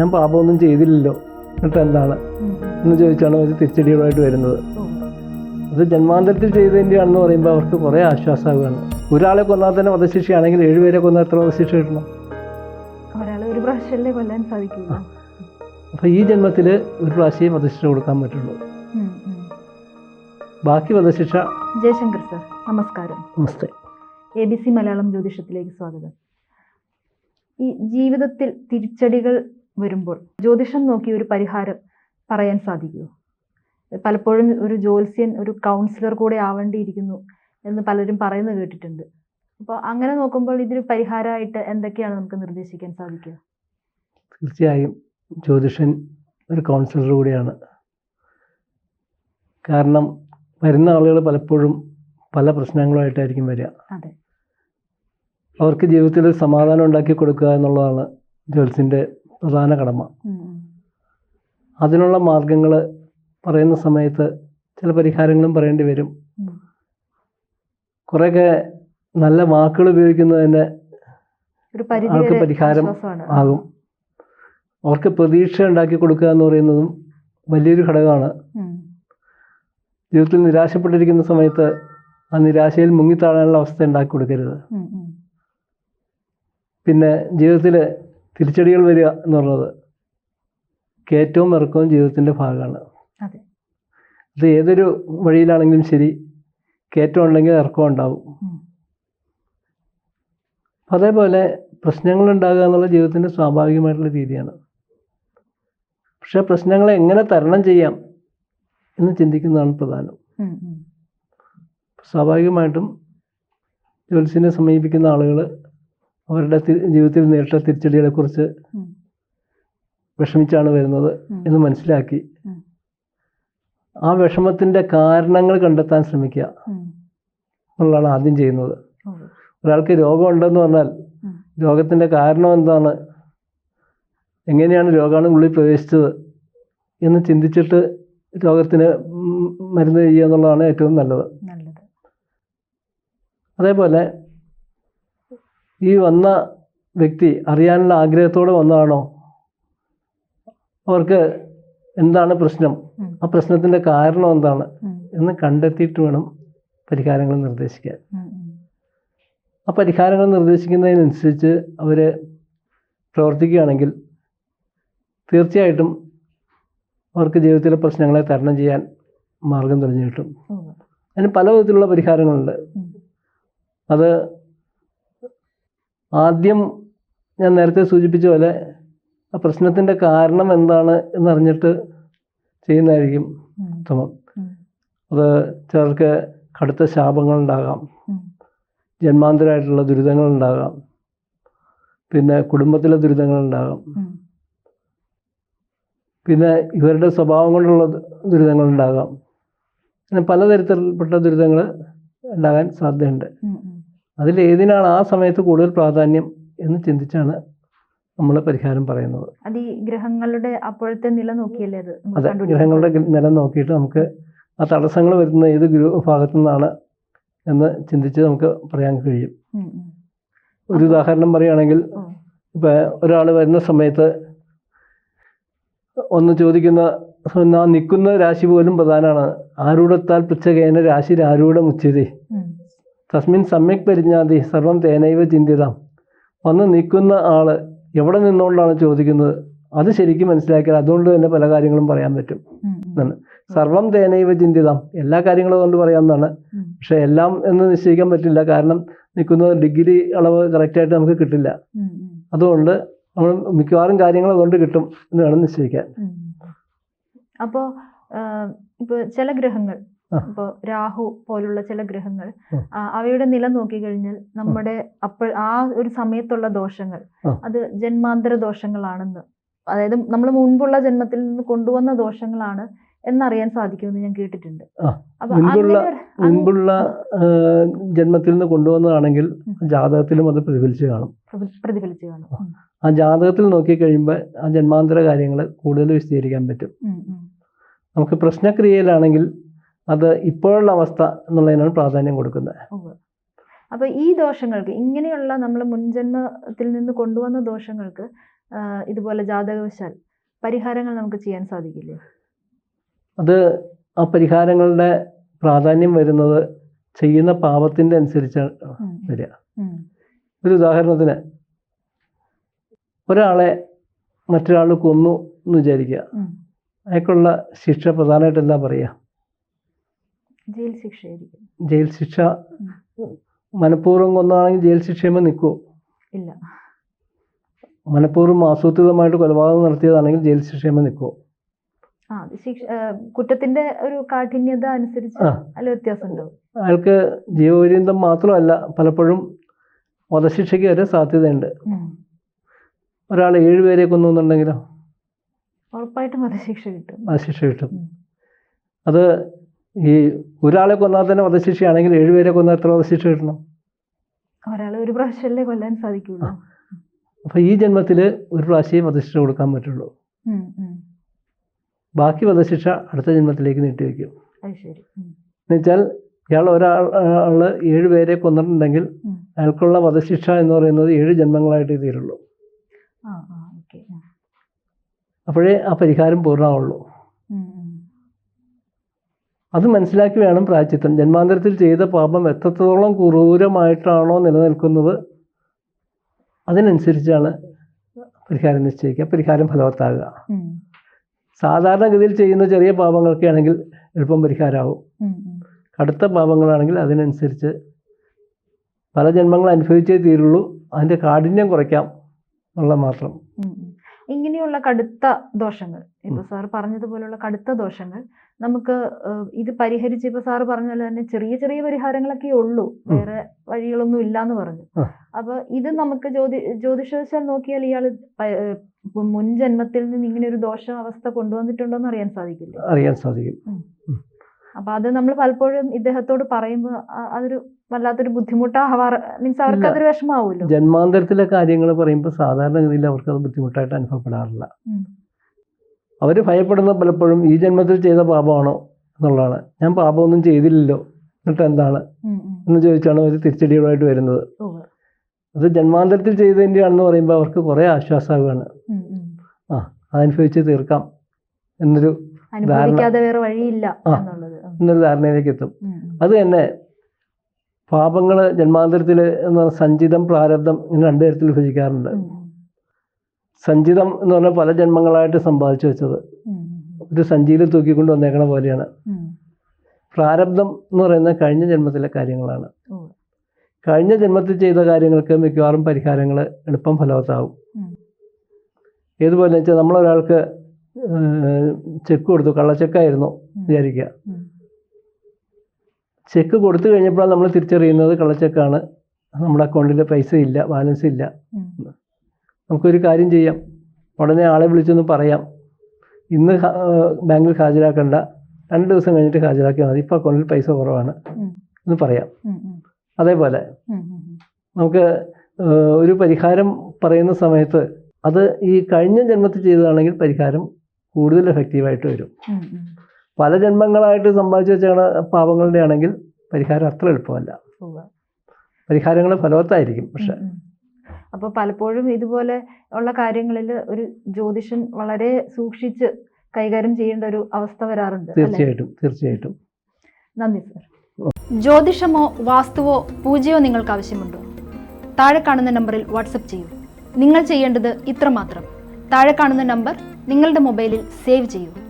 ഞാൻ പാപമൊന്നും ചെയ്തില്ലല്ലോ. എന്നിട്ട് എന്താണ്? എന്ന് ചോദിച്ചാണ് ഒരു തിരിച്ചടികളായിട്ട് വരുന്നത്. അത് ജന്മാന്തരത്തിൽ ചെയ്തതിന്റെയാണെന്ന് പറയുമ്പോൾ അവർക്ക് കുറേ ആശ്വാസമാവുകയാണ്. ഒരാളെ കൊന്നാൽ തന്നെ വധശിക്ഷയാണെങ്കിൽ ഏഴുപേരെ കൊന്നാൽ എത്ര വധശിക്ഷ കിട്ടണം? ഒരു പ്രാവശ്യമല്ലേ കൊല്ലാൻ സാധിക്കുള്ളൂ? അപ്പോൾ ഈ ജന്മത്തിൽ ഒരു പ്രാവശ്യം വധശിക്ഷ കൊടുക്കാൻ പറ്റുള്ളൂ. ബാക്കി വധശിക്ഷ? ജയശങ്കർ സർ നമസ്കാരം. നമസ്തേ. എ ബി സി മലയാളം ജ്യോതിഷത്തിലേക്ക് സ്വാഗതം. ഈ ജീവിതത്തിൽ തിരിച്ചടികൾ വരുമ്പോൾ ജ്യോതിഷം നോക്കി ഒരു പരിഹാരം പറയാൻ സാധിക്കുമോ? പലപ്പോഴും ഒരു ജ്യോത്സ്യൻ ഒരു കൗൺസിലർ കൂടെ ആവേണ്ടിയിരിക്കുന്നു എന്ന് പലരും പറയുന്നത് കേട്ടിട്ടുണ്ട്. അപ്പോൾ അങ്ങനെ നോക്കുമ്പോൾ ഇതിന് പരിഹാരമായിട്ട് എന്തൊക്കെയാണ് നമുക്ക് നിർദ്ദേശിക്കാൻ സാധിക്കുക? തീർച്ചയായും ജ്യോതിഷൻ ഒരു കൗൺസിലർ കൂടിയാണ്. കാരണം വരുന്ന ആളുകൾ പലപ്പോഴും പല പ്രശ്നങ്ങളുമായിട്ടായിരിക്കും വരിക. അവർക്ക് ജീവിതത്തിൽ സമാധാനം ഉണ്ടാക്കി കൊടുക്കുക എന്നുള്ളതാണ് ജ്യോത്സ്യന്റെ പ്രധാന കടമ. അതിനുള്ള മാർഗങ്ങൾ പറയുന്ന സമയത്ത് ചില പരിഹാരങ്ങളും പറയേണ്ടി വരും. കുറേയൊക്കെ നല്ല വാക്കുകൾ ഉപയോഗിക്കുന്നത് തന്നെ ഒരു പരിധി ആൾക്ക് വരെ പരിഹാരം. ആകും അവർക്ക് പ്രതീക്ഷ ഉണ്ടാക്കി കൊടുക്കുക എന്ന് പറയുന്നതും വലിയൊരു ഘടകമാണ് ജീവിതത്തിൽ നിരാശപ്പെട്ടിരിക്കുന്ന സമയത്ത് ആ നിരാശയിൽ മുങ്ങിത്താഴാനുള്ള അവസ്ഥ ഉണ്ടാക്കി കൊടുക്കരുത്. പിന്നെ ജീവിതത്തിൽ തിരിച്ചടികൾ വരിക എന്ന് പറയുന്നത് കയറ്റവും ഇറക്കവും ജീവിതത്തിന്റെ ഭാഗമാണ്. അതെ. ഏതൊരു വഴിയിലാണെങ്കിലും ശരി കയറ്റം ഉണ്ടെങ്കിൽ ഇറക്കം ഉണ്ടാവും. അതേപോലെ പ്രശ്നങ്ങൾ ഉണ്ടാകുക എന്നുള്ള ജീവിതത്തിന്റെ സ്വാഭാവികമായിട്ടുള്ള രീതിയാണ്. പക്ഷേ പ്രശ്നങ്ങളെ എങ്ങനെ തരണം ചെയ്യാം എന്ന് ചിന്തിക്കുന്നതാണ് പ്രധാനം. സ്വാഭാവികമായിട്ടും ജ്യോത്സ്യനെ സമീപിക്കുന്ന ആളുകൾ അവരുടെ ജീവിതത്തിൽ നേരിട്ട തിരിച്ചടികളെ കുറിച്ച് വിഷമിച്ചാണ് വരുന്നത് എന്ന് മനസ്സിലാക്കി. ആ വിഷമത്തിന്റെ കാരണങ്ങൾ കണ്ടെത്താൻ ശ്രമിക്കുക. എന്നുള്ളതാണ് ആദ്യം ചെയ്യുന്നത്. ഒരാൾക്ക് ഒരാൾക്ക് രോഗമുണ്ടെന്ന് പറഞ്ഞാൽ രോഗത്തിന്റെ രോഗത്തിന്റെ കാരണം എന്താണ്? എങ്ങനെയാണ് രോഗാണ് ഉള്ളിൽ പ്രവേശിച്ചത് എന്ന് ചിന്തിച്ചിട്ട് രോഗത്തിന് മരുന്ന് ചെയ്യുക എന്നുള്ളതാണ് ഏറ്റവും നല്ലത്. അതേപോലെ ഈ വന്ന വ്യക്തി അറിയാനുള്ള ആഗ്രഹത്തോടെ വന്നതാണോ? അവർക്ക് എന്താണ് പ്രശ്നം? ആ പ്രശ്നത്തിന്റെ കാരണം എന്താണ്? എന്ന് കണ്ടെത്തിയിട്ട് വേണം പരിഹാരങ്ങൾ നിർദ്ദേശിക്കാൻ. ആ പരിഹാരങ്ങൾ നിർദ്ദേശിക്കുന്നതിനനുസരിച്ച് അവർ പ്രവർത്തിക്കുകയാണെങ്കിൽ തീർച്ചയായിട്ടും അവർക്ക് ജീവിതത്തിലെ പ്രശ്നങ്ങളെ തരണം ചെയ്യാൻ മാർഗം തെളിഞ്ഞു കിട്ടും. അതിന് പല വിധത്തിലുള്ള പരിഹാരങ്ങളുണ്ട് അത് ആദ്യം ഞാൻ നേരത്തെ സൂചിപ്പിച്ച പോലെ ആ പ്രശ്നത്തിന്റെ കാരണം എന്താണ് എന്നറിഞ്ഞിട്ട് ചെയ്യുന്നതായിരിക്കും. ഉത്തമം. അത് ചിലർക്ക് കടുത്ത ശാപങ്ങളുണ്ടാകാം. ജന്മാന്തരമായിട്ടുള്ള ദുരിതങ്ങളുണ്ടാകാം പിന്നെ കുടുംബത്തിലെ ദുരിതങ്ങളുണ്ടാകാം. പിന്നെ ഇവരുടെ സ്വഭാവം കൊണ്ടുള്ള ദുരിതങ്ങളുണ്ടാകാം അങ്ങനെ പലതരത്തിൽപ്പെട്ട ദുരിതങ്ങൾ ഉണ്ടാകാൻ സാധ്യതയുണ്ട് ഉം. ഏതിനാണ് ആ സമയത്ത് കൂടുതൽ പ്രാധാന്യം എന്ന് ചിന്തിച്ചാണ് നമ്മൾ പരിഹാരം പറയുന്നത് അത് ഈ ഗ്രഹങ്ങളുടെ അപ്പോഴത്തെ നില നോക്കിയല്ലേ അത് അതെ ഗ്രഹങ്ങളുടെ നില നോക്കിയിട്ട് നമുക്ക് ആ തടസ്സങ്ങൾ വരുന്ന ഏത് ഭാഗത്തു നിന്നാണ് എന്ന് ചിന്തിച്ച് നമുക്ക് പറയാൻ കഴിയും. ഒരു ഉദാഹരണം പറയുകയാണെങ്കിൽ. ഇപ്പം ഒരാൾ വരുന്ന സമയത്ത് ഒന്ന് ചോദിക്കുന്ന ആ നിൽക്കുന്ന രാശി പോലും പ്രധാനമാണ് ആരൂഢത്താൽ പിച്ചകേന രാശി ആരൂഢ മുച്ചതി. തസ്മിൻ സമ്യക് പരിജ്ഞാതി സർവം തേനൈവ ചിന്തിതാം. വന്ന് നിൽക്കുന്ന ആൾ എവിടെ നിന്നുകൊണ്ടാണ് ചോദിക്കുന്നത്? അത് ശരിക്കും മനസ്സിലാക്കിയാൽ അതുകൊണ്ട് തന്നെ പല കാര്യങ്ങളും പറയാൻ പറ്റും. എന്നാണ്. സർവം തേനൈവ ചിന്തിതാം. എല്ലാ കാര്യങ്ങളും കൊണ്ട് പറയാമെന്നാണ് പക്ഷെ എല്ലാം എന്ന് നിശ്ചയിക്കാൻ പറ്റില്ല. കാരണം നിൽക്കുന്ന ഡിഗ്രി അളവ് കറക്റ്റായിട്ട് നമുക്ക് കിട്ടില്ല. അതുകൊണ്ട് നമ്മൾ മിക്കവാറും കാര്യങ്ങൾ അതുകൊണ്ട് കിട്ടും എന്ന് വേണം നിശ്ചയിക്കാൻ. അപ്പോ ഇപ്പൊ ചില ഗ്രഹങ്ങൾ ആ. ഇപ്പൊ രാഹു പോലുള്ള ചില ഗ്രഹങ്ങൾ അവയുടെ നില നോക്കിക്കഴിഞ്ഞാൽ നമ്മുടെ അപ്പോൾ ആ ഒരു സമയത്തുള്ള ദോഷങ്ങൾ. അത് ജന്മാന്തര ദോഷങ്ങളാണെന്ന് അതായത് നമ്മൾ മുൻപുള്ള ജന്മത്തിൽ നിന്ന് കൊണ്ടുവന്ന ദോഷങ്ങളാണ് എന്നറിയാൻ സാധിക്കുമെന്ന് ഞാൻ കേട്ടിട്ടുണ്ട്. മുൻപുള്ള- മുൻപുള്ള ജന്മത്തിൽ നിന്ന് കൊണ്ടുവന്നതാണെങ്കിൽ ജാതകത്തിലും അത് പ്രതിഫലിച്ചു കാണും പ്രതിഫലിച്ചു കാണും ആ ജാതകത്തിൽ നോക്കിക്കഴിയുമ്പോൾ ആ ജന്മാന്തര കാര്യങ്ങൾ കൂടുതൽ വിശദീകരിക്കാൻ പറ്റും. നമുക്ക് പ്രശ്നക്രിയയിലാണെങ്കിൽ അത് ഇപ്പോഴുള്ള അവസ്ഥ എന്നുള്ളതിനാണ് പ്രാധാന്യം കൊടുക്കുന്നത്. അപ്പോൾ അപ്പൊ ഈ ദോഷങ്ങൾക്ക് ഇങ്ങനെയുള്ള നമ്മൾ മുൻജന്മത്തിൽ നിന്ന് കൊണ്ടുവന്ന ദോഷങ്ങൾക്ക് ഇതുപോലെ ജാതകവശാൽ പരിഹാരങ്ങൾ നമുക്ക് ചെയ്യാൻ സാധിക്കില്ലേ? അത് ആ പരിഹാരങ്ങളുടെ പ്രാധാന്യം വരുന്നത് ചെയ്യുന്ന പാപത്തിന്റെ അനുസരിച്ചാണ് വരിക. ഒരു ഉദാഹരണത്തിന് ഒരാളെ മറ്റൊരാൾ കൊന്നു എന്ന് വിചാരിക്കുക. അയാൾക്കുള്ള ശിക്ഷ പ്രധാനമായിട്ട് എന്താ പറയുക? ജയിൽ ശിക്ഷയായിരിക്കും. ജയിൽ ശിക്ഷ മനഃപൂർവം കൊന്നാണെങ്കിൽ ജയിൽ ശിക്ഷയുമ്പോൾ നിൽക്കുമോ ഇല്ല. മനഃപൂർവം ആസൂത്രിതമായിട്ട് കൊലപാതകം നടത്തിയതാണെങ്കിൽ ജയിൽ ശിക്ഷയുമ്പോൾ നിൽക്കുമോ ആ ശിക്ഷ കുറ്റത്തിന്റെ ഒരു കാഠിന്യത അനുസരിച്ച് അയാൾക്ക് ജീവപര്യന്തം മാത്രമല്ല പലപ്പോഴും വധശിക്ഷയ്ക്ക് വരെ സാധ്യതയുണ്ട്. ഒരാൾ ഏഴുപേരെ കൊന്നുണ്ടെങ്കിലോ ഉറപ്പായിട്ടും വധശിക്ഷ കിട്ടും. വധശിക്ഷ കിട്ടും. അത് ഈ ഒരാളെ കൊന്നാൽ തന്നെ വധശിക്ഷയാണെങ്കിൽ ഏഴുപേരെ കൊന്നാൽ എത്ര വധശിക്ഷ കിട്ടണം? ഒരാളെ ഒരു പ്രാവശ്യമല്ലേ കൊല്ലാൻ സാധിക്കുള്ളൂ. അപ്പോൾ ഈ ജന്മത്തിൽ ഒരു പ്രാവശ്യം വധശിക്ഷ കൊടുക്കാൻ പറ്റുള്ളൂ. ബാക്കി വധശിക്ഷ അടുത്ത ജന്മത്തിലേക്ക് നീട്ടിവെക്കും എന്നുവെച്ചാൽ ഇയാൾ ഒരാൾ ഏഴുപേരെ ഏഴ് പേരെ കൊന്നിട്ടുണ്ടെങ്കിൽ. അയാൾക്കുള്ള വധശിക്ഷ എന്ന് പറയുന്നത് ഏഴ് ജന്മങ്ങളായിട്ട് തീരുള്ളൂ. അപ്പോഴേ ആ പരിഹാരം പൂർണമാവുള്ളൂ. അത് മനസ്സിലാക്കി വേണം പ്രായച്ചിത്തം. ജന്മാന്തരത്തിൽ ചെയ്ത പാപം എത്രത്തോളം ക്രൂരമായിട്ടാണോ നിലനിൽക്കുന്നത് അതിനനുസരിച്ചാണ് പരിഹാരം നിശ്ചയിക്കുക. പരിഹാരം ഫലവത്താകുക. സാധാരണഗതിയിൽ ചെയ്യുന്ന ചെറിയ പാപങ്ങളൊക്കെ ആണെങ്കിൽ എളുപ്പം പരിഹാരമാവും കടുത്ത പാപങ്ങളാണെങ്കിൽ അതിനനുസരിച്ച് പല ജന്മങ്ങൾ അനുഭവിച്ചേ തീരുള്ളൂ. അതിന്റെ കാഠിന്യം കുറയ്ക്കാം എന്നുള്ള മാത്രം. ഇങ്ങനെയുള്ള കടുത്ത ദോഷങ്ങൾ ഇപ്പൊ സാർ പറഞ്ഞതുപോലുള്ള കടുത്ത ദോഷങ്ങൾ നമുക്ക് ഇത് പരിഹരിച്ച് ഇപ്പൊ സാറ് പറഞ്ഞ പോലെ തന്നെ ചെറിയ ചെറിയ പരിഹാരങ്ങളൊക്കെ ഉള്ളൂ വേറെ വഴികളൊന്നും ഇല്ലാന്ന് പറഞ്ഞു. അപ്പോൾ അപ്പൊ ഇത് നമുക്ക് ജ്യോതി ജ്യോതിഷവശാൽ നോക്കിയാൽ ഇയാൾ മുൻ ജന്മത്തിൽ നിന്ന് ഇങ്ങനെ ഒരു ദോഷ അവസ്ഥ കൊണ്ടുവന്നിട്ടുണ്ടോ എന്ന് അറിയാൻ സാധിക്കില്ല? അറിയാൻ സാധിക്കും. അപ്പൊ അത് നമ്മൾ പലപ്പോഴും ഇദ്ദേഹത്തോട് പറയുമ്പോൾ അതൊരു വല്ലാത്തൊരു ബുദ്ധിമുട്ടാവാറ് മീൻസ് അവർക്ക് അതൊരു വിഷമാവുമല്ലോ ജന്മാന്തരത്തിലെ കാര്യങ്ങൾ പറയുമ്പോൾ സാധാരണഗതിയിൽ അത് ബുദ്ധിമുട്ടായിട്ട് അനുഭവപ്പെടാറില്ല. അവർ അവർ ഭയപ്പെടുന്ന പലപ്പോഴും ഈ ജന്മത്തിൽ ചെയ്ത പാപമാണോ എന്നുള്ളതാണ്. ഞാൻ പാപമൊന്നും ചെയ്തില്ലല്ലോ എന്നിട്ട് എന്താണ്. എന്ന് ചോദിച്ചാണ് അവർ തിരിച്ചടികളായിട്ട് വരുന്നത്. അത് ജന്മാന്തരത്തിൽ ചെയ്തതിന്റെയാണെന്ന് പറയുമ്പോൾ അവർക്ക് കുറേ ആശ്വാസമാവുകയാണ്. ആ അതനുഭവിച്ച് തീർക്കാം എന്നൊരു ധാരണ. എന്നൊരു ധാരണയിലേക്ക് എത്തും. അത് തന്നെ പാപങ്ങൾ ജന്മാന്തരത്തിൽ എന്ന് പറഞ്ഞാൽ സഞ്ചിതം പ്രാരബ്ധം ഇങ്ങനെ രണ്ട് തരത്തിൽ വിഭജിക്കാറുണ്ട്. സഞ്ചിതം എന്ന് പറഞ്ഞാൽ പല ജന്മങ്ങളായിട്ട് സമ്പാദിച്ചു വെച്ചത്. ഒരു സഞ്ചിയിൽ തൂക്കിക്കൊണ്ട് വന്നേക്കണ പോലെയാണ്. പ്രാരബ്ധം എന്ന് പറയുന്നത് കഴിഞ്ഞ ജന്മത്തിലെ കാര്യങ്ങളാണ്. കഴിഞ്ഞ ജന്മത്തിൽ ചെയ്ത കാര്യങ്ങൾക്ക് മിക്കവാറും പരിഹാരങ്ങൾ എളുപ്പം ഫലവത്താവും. ഏതുപോലെ വെച്ചാൽ നമ്മളൊരാൾക്ക് ചെക്ക് കൊടുത്തു കള്ളച്ചെക്കായിരുന്നു. വിചാരിക്കുക. ചെക്ക് കൊടുത്തു കഴിഞ്ഞപ്പോഴാണ് നമ്മൾ തിരിച്ചറിയുന്നത് കള്ളച്ചെക്കാണ് നമ്മുടെ അക്കൗണ്ടിൽ പൈസ ഇല്ല ബാലൻസ് ഇല്ല. നമുക്കൊരു കാര്യം ചെയ്യാം. ഉടനെ ആളെ വിളിച്ചൊന്ന് പറയാം. ഇന്ന് ബാങ്കിൽ ഹാജരാക്കണ്ട. രണ്ട് ദിവസം കഴിഞ്ഞിട്ട് ഹാജരാക്കിയാൽ മതി. ഇപ്പോൾ അക്കൗണ്ടിൽ പൈസ കുറവാണ്. എന്ന് പറയാം. അതേപോലെ. നമുക്ക് ഒരു പരിഹാരം പറയുന്ന സമയത്ത് അത് ഈ കഴിഞ്ഞ ജന്മത്തിൽ ചെയ്തതാണെങ്കിൽ പരിഹാരം കൂടുതൽ എഫക്റ്റീവായിട്ട് വരും. പല ജന്മങ്ങളായിട്ട് സമ്പാദിച്ചു വെച്ചാണ് പാപങ്ങളുടെ ആണെങ്കിൽ പരിഹാരം അത്ര എളുപ്പമല്ല. പരിഹാരങ്ങൾ ഫലവത്തായിരിക്കും പക്ഷെ. ഉം, ഉം. അപ്പൊ പലപ്പോഴും ഇതുപോലെ ഉള്ള കാര്യങ്ങളിൽ ഒരു ജ്യോതിഷൻ വളരെ സൂക്ഷിച്ച് കൈകാര്യം ചെയ്യേണ്ട ഒരു അവസ്ഥ വരാറുണ്ട്? തീർച്ചയായിട്ടും തീർച്ചയായിട്ടും. നന്ദി സർ. ജ്യോതിഷമോ വാസ്തുവോ പൂജയോ നിങ്ങൾക്ക് ആവശ്യമുണ്ടോ? താഴെ കാണുന്ന നമ്പറിൽ വാട്സപ്പ് ചെയ്യൂ. നിങ്ങൾ ചെയ്യേണ്ടത് ഇത്രമാത്രം. താഴെ കാണുന്ന നമ്പർ നിങ്ങളുടെ മൊബൈലിൽ സേവ് ചെയ്യൂ.